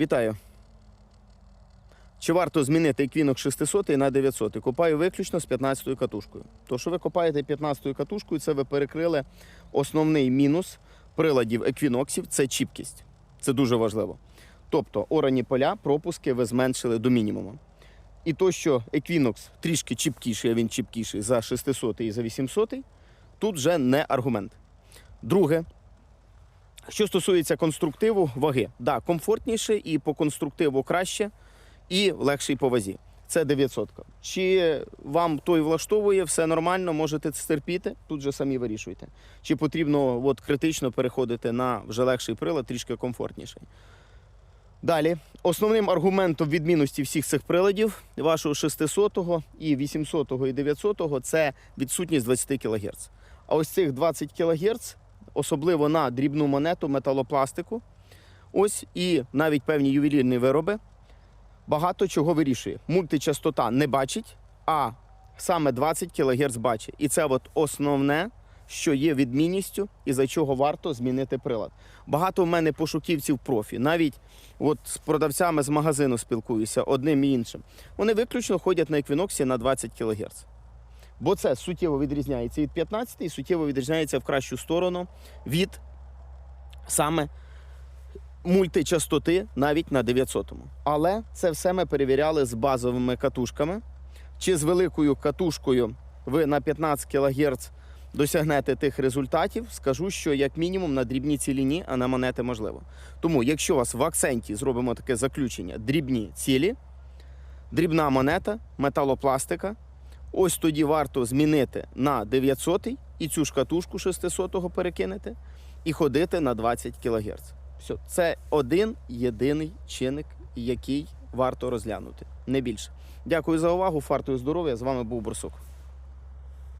Вітаю. Чи варто змінити еквінок 600 на 900? Копаю виключно з 15 катушкою. То, що ви копаєте 15 катушкою, це ви перекрили основний мінус приладів еквіноксів це чіпкість. Це дуже важливо. Тобтоорані поля, пропуски ви зменшили до мінімуму. І то, що еквінокс трішки чіпкіший, а він чіпкіший за 600 і за 800, тут вже не аргумент. Друге, що стосується конструктиву ваги, да, комфортніше і по конструктиву краще, і легший по вазі. Це 900. Чи вам той влаштовує, все нормально, можете стерпіти, тут же самі вирішуйте. Чи потрібно от, критично переходити на вже легший прилад, трішки комфортніший. Далі, основним аргументом відмінності всіх цих приладів, вашого 600 і 800 і 900 це відсутність 20 кГц. А ось цих 20 кГц, особливо на дрібну монету, металопластику, ось і навіть певні ювелірні вироби, багато чого вирішує. Мультичастота не бачить, а саме 20 кГц бачить. І це от основне, що є відмінністю і за чого варто змінити прилад. Багато в мене пошуківців профі, навіть от з продавцями з магазину спілкуюся одним і іншим. Вони виключно ходять на еквіноксі на 20 кГц. Бо це суттєво відрізняється від 15 і суттєво відрізняється в кращу сторону від саме мультичастоти навіть на 900-му. Але це все ми перевіряли з базовими катушками. Чи з великою катушкою ви на 15 кГц досягнете тих результатів, скажу, що як мінімум на дрібній ціліні, а на монети можливо. Тому, якщо у вас в акценті зробимо таке заключення: дрібні цілі, дрібна монета, металопластика, ось тоді варто змінити на 900 і цю шкатушку 600 перекинути і ходити на 20 кГц. Все, це один єдиний чинник, який варто розглянути, не більше. Дякую за увагу. Фартую здоров'я. З вами був Борсук.